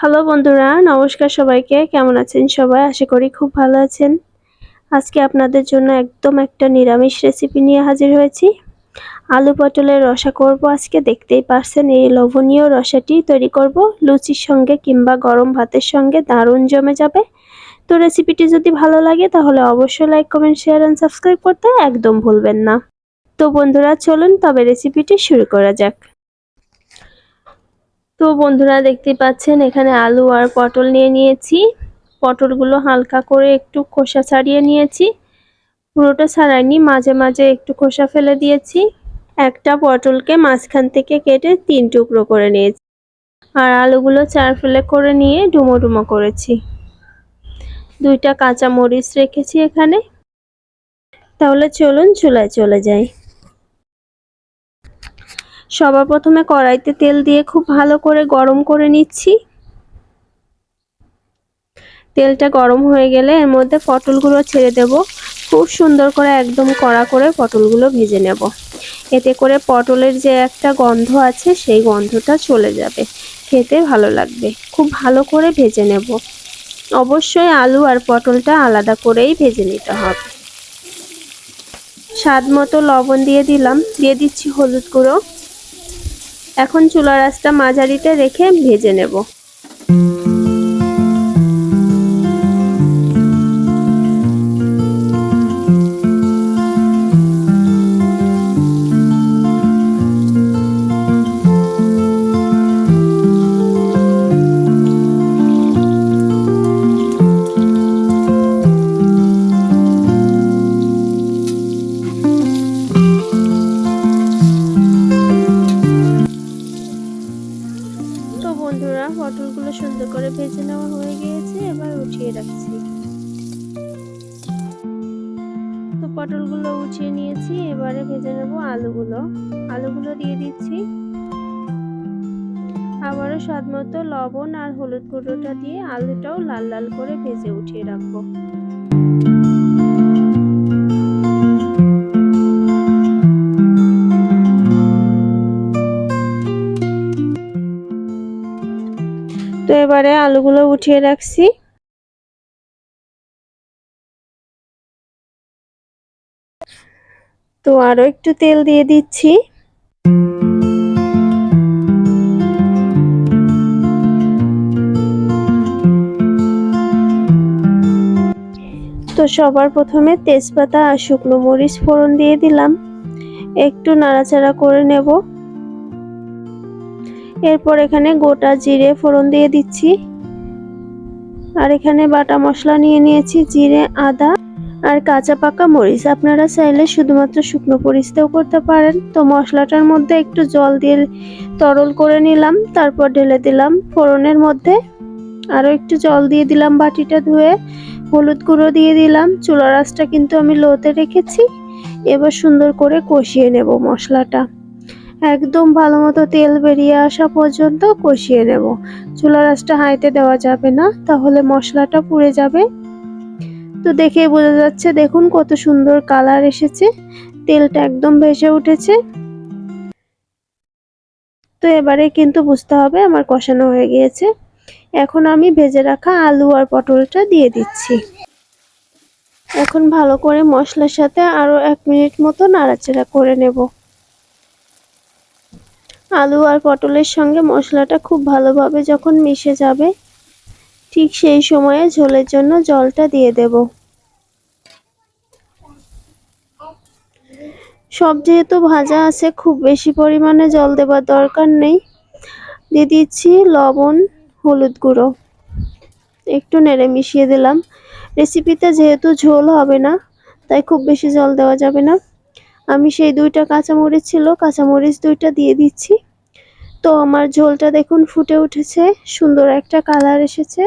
Hello বন্ধুরা, নমস্কার সবাইকে। কেমন আছেন সবাই? আশা করি খুব ভালো আছেন। আজকে আপনাদের জন্য একদম একটা নিরামিষ রেসিপি নিয়ে হাজির হয়েছি। আলু পটলের রসা করব আজকে। দেখতেই পারছেন এই লবণীয় রসাটি তৈরি করব। লুচির সঙ্গে কিংবা গরম ভাতের সঙ্গে দারুণ জমে যাবে। তো রেসিপিটি যদি ভালো লাগে, তাহলে অবশ্যই like comment share and subscribe করতে একদম ভুলবেন না। তো বন্ধুরা, চলুন তবে রেসিপিটি শুরু করা যাক। তো বন্ধুরা দেখতে পাচ্ছেন, এখানে আলু আর পটল নিয়ে নিয়েছি। পটলগুলো হালকা করে একটু খোসা ছাড়িয়ে নিয়েছি। পুরোটা ছাড়াইনি, মাঝে মাঝে একটু খোসা ফেলে দিয়েছি। একটা পটলকে মাঝখান থেকে কেটে তিন টুকরো করে নিয়েছি। আর আলুগুলো চার ফেলে করে নিয়ে ডুমো ডুমো করেছি। দুইটা কাঁচা মরিচ রেখেছি এখানে। তাহলে চলুন চুলায় চলে যাই। সবার প্রথমে কড়াইতে তেল দিয়ে খুব ভালো করে গরম করে নিচ্ছি। তেলটা গরম হয়ে গেলে এর মধ্যে পটলগুলো ছেড়ে দেব। খুব সুন্দর করে একদম কড়া করে পটলগুলো ভেজে নেব। এতে করে পটলের যে একটা গন্ধ আছে সেই গন্ধটা চলে যাবে। খেতে ভালো লাগবে। খুব ভালো করে ভেজে নেব। অবশ্যই আলু আর পটলটা আলাদা করেই ভেজে নিতে হবে। স্বাদ মতো লবণ দিয়ে দিলাম। দিয়ে দিচ্ছি হলুদ গুঁড়ো। এখন চুলা রাস্তা মাঝারিতে রেখে ভেজে নেব। বন্ধুরা পটলগুলো সুন্দর করে ভেজে নেওয়া হয়ে গিয়েছে, এবার উঠিয়ে রাখছি। তো পটলগুলো উঠিয়ে নিয়েছি, এবারে ভেজে নেব আলুগুলো। আলুগুলো দিয়ে দিচ্ছি। আবারও স্বাদ মতো লবণ আর হলুদ গুঁড়োটা দিয়ে আলুটাও লাল লাল করে ভেজে উঠিয়ে রাখব। এবারে আলুগুলো উঠিয়ে রাখছি। তো আরও একটু তেল দিয়ে দিচ্ছি। তো সবার প্রথমে তেজপাতা আর শুকনো মরিচ ফোড়ন দিয়ে দিলাম। একটু নাড়াচাড়া করে নেব। এরপর এখানে গোটা জিরে ফোড়ন দিয়ে দিচ্ছি। আর এখানে বাটা মশলা নিয়ে নিয়েছি, জিরে, আদা আর কাঁচা পাকা মরিচ। আপনারা চাইলে শুধুমাত্র শুকনো মরিচতেও করতে পারেন। তো মশলাটার মধ্যে একটু জল দিয়ে তরল করে নিলাম, তারপর ঢেলে দিলাম ফোড়নের মধ্যে। আরও একটু জল দিয়ে দিলাম বাটিটা ধুয়ে, হলুদ গুঁড়ো দিয়ে দিলাম। চুলা রাসটা কিন্তু আমি লোতে রেখেছি। এবার সুন্দর করে কষিয়ে নেব মশলাটা। একদম ভালো মতো তেল বেরিয়ে আসা পর্যন্ত কষিয়ে নেব। চুলা রাসটা হাইতে দেওয়া যাবে না, তাহলে মশলাটা পুড়ে যাবে। তো দেখে বোঝা যাচ্ছে, দেখুন কত সুন্দর কালার এসেছে। তেলটা একদম ভেসে উঠেছে। তো এবারে কিন্তু বুঝতে হবে আমার কষানো হয়ে গিয়েছে। এখন আমি ভেজে রাখা আলু আর পটলটা দিয়ে দিচ্ছি। এখন ভালো করে মশলার সাথে আরও এক মিনিট মতো নাড়াচাড়া করে নেব। আলু আর পটলের সঙ্গে মশলাটা খুব ভালোভাবে যখন মিশে যাবে, ঠিক সেই সময়ে ঝোলের জন্য জলটা দিয়ে দেব। সব যেহেতু ভাজা আছে, খুব বেশি পরিমাণে জল দেবার দরকার নেই। দিয়ে দিচ্ছি লবণ, হলুদ গুঁড়ো। একটু নেড়ে মিশিয়ে দিলাম। রেসিপিতে যেহেতু ঝোল হবে না, তাই খুব বেশি জল দেওয়া যাবে না। আমি সেই দুইটা কাঁচামরিচ ছিল, কাঁচামরিচ দুইটা দিয়ে দিচ্ছি। তো আমার ঝোলটা দেখুন ফুটে উঠেছে, সুন্দর একটা কালার এসেছে।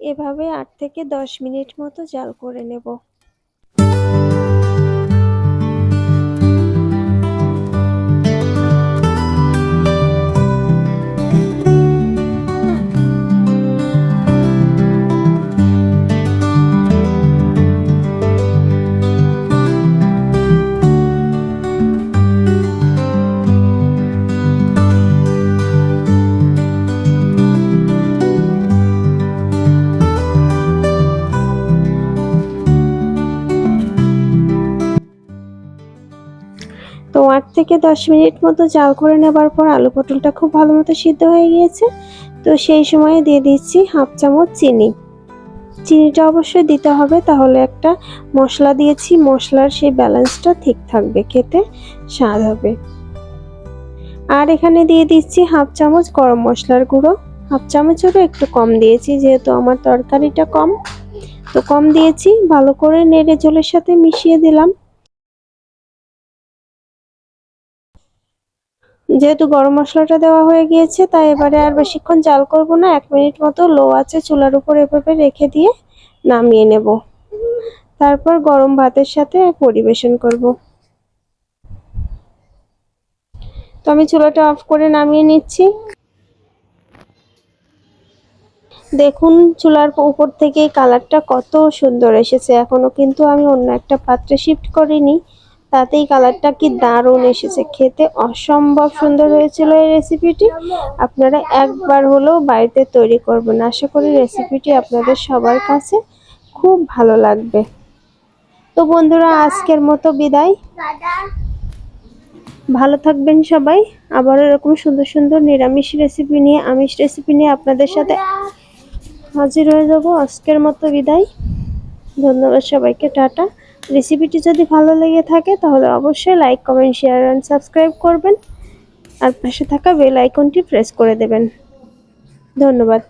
এভাবে আট থেকে দশ মিনিট মতো জাল করে নেব। থেকে দশ মিনিট মতো জাল করে নেবার পর আলু পটলটা খুব ভালো মতো সিদ্ধ হয়ে গিয়েছে। তো সেই সময়ে দিয়ে দিচ্ছি হাফ চামচ চিনি। চিনিটা অবশ্যই দিতে হবে, তাহলে একটা মশলা দিয়েছি, মশলার সেই ব্যালেন্সটা ঠিক থাকবে, খেতে স্বাদ হবে। আর এখানে দিয়ে দিচ্ছি হাফ চামচ গরম মশলার গুঁড়ো। হাফ চামচেরও একটু কম দিয়েছি, যেহেতু আমার তরকারিটা কম। তো কম দিয়েছি, ভালো করে নেড়ে জলের সাথে মিশিয়ে দিলাম। যেহেতু গরম মশলাটা দেওয়া হয়ে গিয়েছে, তাই এবারে আর বেশিক্ষণ জাল করব না। এক মিনিট মতো লো আছে চুলার উপর এভাবে রেখে দিয়ে নামিয়ে নেব। তারপর গরম ভাতের সাথে পরিবেশন করব। তো আমি চুলাটা অফ করে নামিয়ে নিচ্ছি। দেখুন, চুলার উপর থেকে কালারটা কত সুন্দর এসেছে। এখনও কিন্তু আমি অন্য একটা পাত্রে শিফট করিনি। তাতেই কালারটা কি দারুণ এসেছে। খেতে অসম্ভব সুন্দর হয়েছিল এই রেসিপিটি আপনারা একবার হলেও বাড়িতে তৈরি করবেন। আশা করি রেসিপিটি আপনাদের সবার কাছে খুব ভালো লাগবে। তো বন্ধুরা, আজকের মতো বিদায়। ভালো থাকবেন সবাই। আবার এরকম সুন্দর সুন্দর নিরামিষ রেসিপি নিয়ে, আমিষ রেসিপি নিয়ে আপনাদের সাথে হাজির হয়ে যাব। আজকের মতো বিদায়। ধন্যবাদ সবাইকে। টাটা। রেসিপিটি যদি ভালো লেগে থাকে, তাহলে অবশ্যই like comment share and subscribe করবেন। আর পাশে থাকা বেল আইকনটি প্রেস করে দেবেন। ধন্যবাদ।